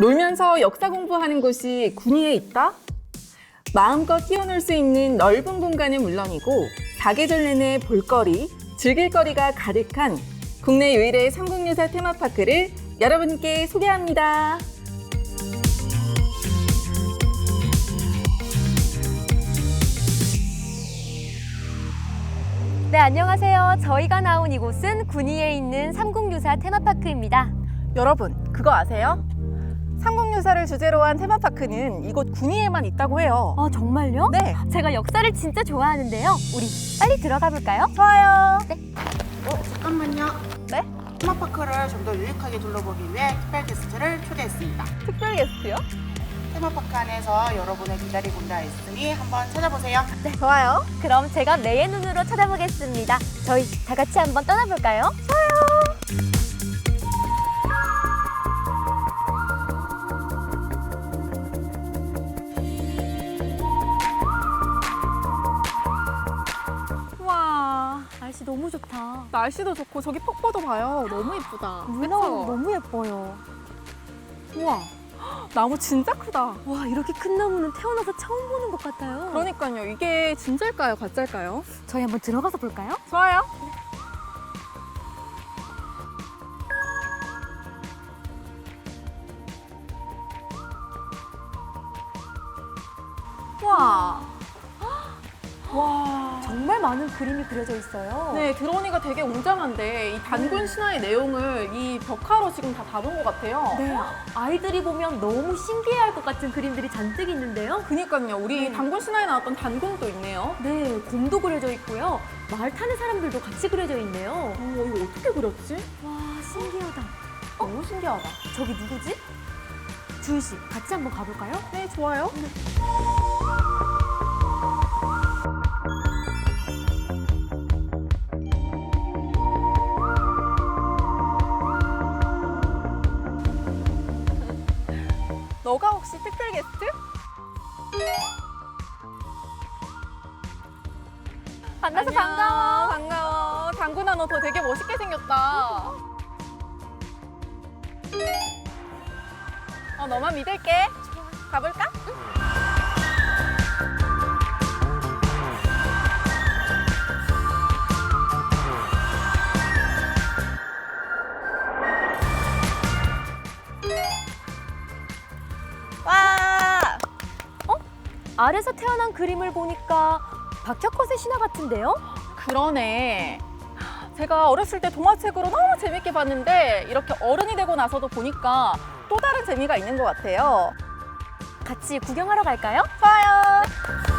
놀면서 역사 공부하는 곳이 군위에 있다? 마음껏 뛰어놀 수 있는 넓은 공간은 물론이고 사계절 내내 볼거리, 즐길거리가 가득한 국내 유일의 삼국유사 테마파크를 여러분께 소개합니다. 네, 안녕하세요. 저희가 나온 이곳은 군위에 있는 삼국유사 테마파크입니다. 여러분, 그거 아세요? 삼국유사를 주제로 한 테마파크는 이곳 군위에만 있다고 해요. 아, 정말요? 네, 제가 역사를 진짜 좋아하는데요. 우리 빨리 들어가 볼까요? 좋아요. 어, 잠깐만요. 네? 테마파크를 좀 더 유익하게 둘러보기 위해 특별 게스트를 초대했습니다. 특별 게스트요? 테마파크 안에서 여러분을 기다리고 있으니 한번 찾아보세요. 네. 좋아요. 그럼 제가 매의 눈으로 쳐다보겠습니다. 저희 다 같이 한번 떠나볼까요? 와, 날씨 너무 좋다. 날씨도 좋고 저기 폭포도 봐요. 너무 예쁘다. 그쵸? 거 너무 예뻐요. 우와, 나무 진짜 크다. 와, 이렇게 큰 나무는 태어나서 처음 보는 것 같아요. 그러니까요. 이게 진짜일까요? 가짜일까요? 저희 한번 들어가서 볼까요? 좋아요. 와. 와. 정말 많은 그림이 그려져 있어요. 네, 들어오니까 되게 웅장한데 이 단군 신화의 내용을 이 벽화로 지금 다 담은 것 같아요. 네, 아이들이 보면 너무 신기해할 것 같은 그림들이 잔뜩 있는데요. 그니까요. 우리 네. 단군 신화에 나왔던 단군도 있네요. 네, 곰도 그려져 있고요. 말 타는 사람들도 같이 그려져 있네요. 어, 이거 어떻게 그렸지? 와, 신기하다. 너무 신기하다. 저기 누구지? 주희 씨, 같이 한번 가볼까요? 네, 좋아요. 너가 혹시 특별 게스트? 만나서 안녕. 반가워. 반가워. 당구나 너 더 되게 멋있게 생겼다. 어, 너만 믿을게. 가볼까? 와! 아래서 태어난 그림을 보니까 박혁컷의 신화 같은데요? 그러네. 제가 어렸을 때 동화책으로 너무 재밌게 봤는데 이렇게 어른이 되고 나서도 보니까 또 다른 재미가 있는 것 같아요. 같이 구경하러 갈까요? 좋아요.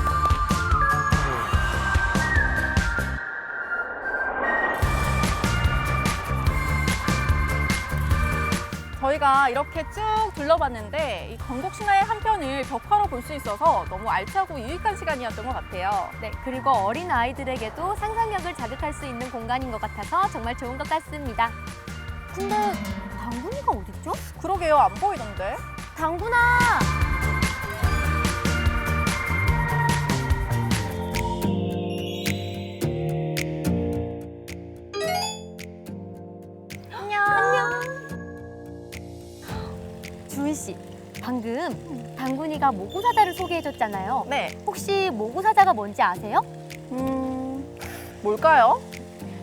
저희가 이렇게 쭉 둘러봤는데 이 건국 신화의 한 편을 벽화로 볼 수 있어서 너무 알차고 유익한 시간이었던 것 같아요. 네, 그리고 어린 아이들에게도 상상력을 자극할 수 있는 공간인 것 같아서 정말 좋은 것 같습니다. 근데 당근이가 어딨죠? 그러게요, 안 보이던데. 당근아! 주희 씨, 방금 당근이가 모고사자를 소개해줬잖아요. 네. 혹시 모고사자가 뭔지 아세요? 음, 뭘까요?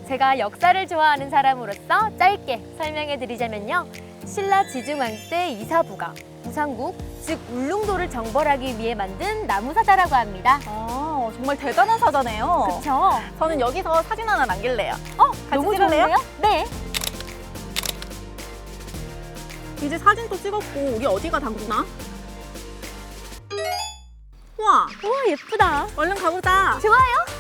제가 역사를 좋아하는 사람으로서 짧게 설명해 드리자면요. 신라 지중왕 때 이사부가 부산국, 즉 울릉도를 정벌하기 위해 만든 나무사자라고 합니다. 아, 정말 대단한 사자네요. 그쵸? 저는 여기서 사진 하나 남길래요. 어, 너무 좋은데요? 좋은데요? 네. 이제 사진도 찍었고 우리 어디가 당구나? 우와, 우와, 예쁘다. 얼른 가보자. 좋아요.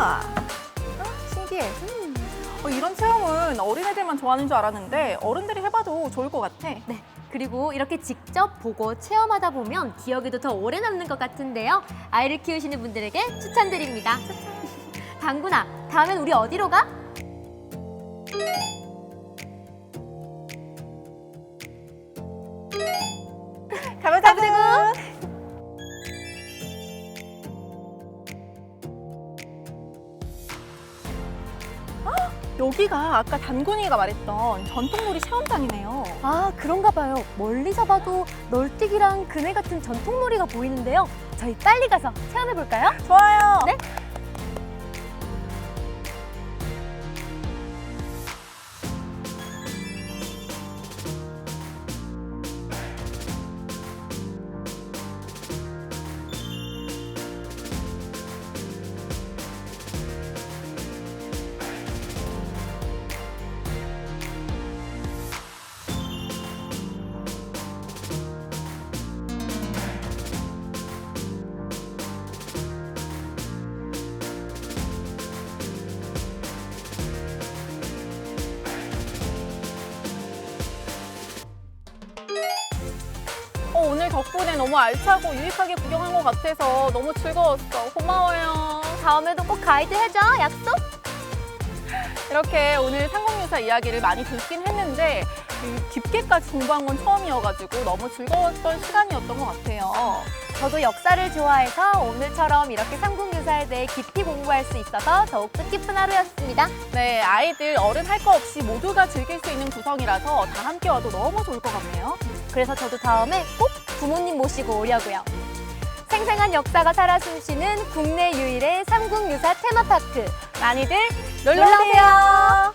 우와, 신기해. 어, 이런 체험은 어린애들만 좋아하는 줄 알았는데 어른들이 해봐도 좋을 것 같아. 네. 그리고 이렇게 직접 보고 체험하다 보면 기억에도 더 오래 남는 것 같은데요. 아이를 키우시는 분들에게 추천드립니다. 당구나, 다음엔 우리 어디로 가? 여기가 아까 단군이가 말했던 전통놀이 체험장이네요. 아, 그런가 봐요. 멀리서 봐도 널뛰기랑 그네 같은 전통놀이가 보이는데요. 저희 빨리 가서 체험해 볼까요? 좋아요. 네. 덕분에 너무 알차고 유익하게 구경한 것 같아서 너무 즐거웠어. 고마워요. 다음에도 꼭 가이드 해줘. 약속? 이렇게 오늘 상공유사 이야기를 많이 듣긴 했는데 이 깊게까지 공부한 건 처음이어가지고 너무 즐거웠던 시간이었던 것 같아요. 저도 역사를 좋아해서 오늘처럼 이렇게 삼국유사에 대해 깊이 공부할 수 있어서 더욱 뜻깊은 하루였습니다. 네, 아이들 어른 할 거 없이 모두가 즐길 수 있는 구성이라서 다 함께 와도 너무 좋을 것 같네요. 그래서 저도 다음에 꼭 부모님 모시고 오려고요. 생생한 역사가 살아 숨쉬는 국내 유일의 삼국유사 테마파크 많이들 놀러오세요.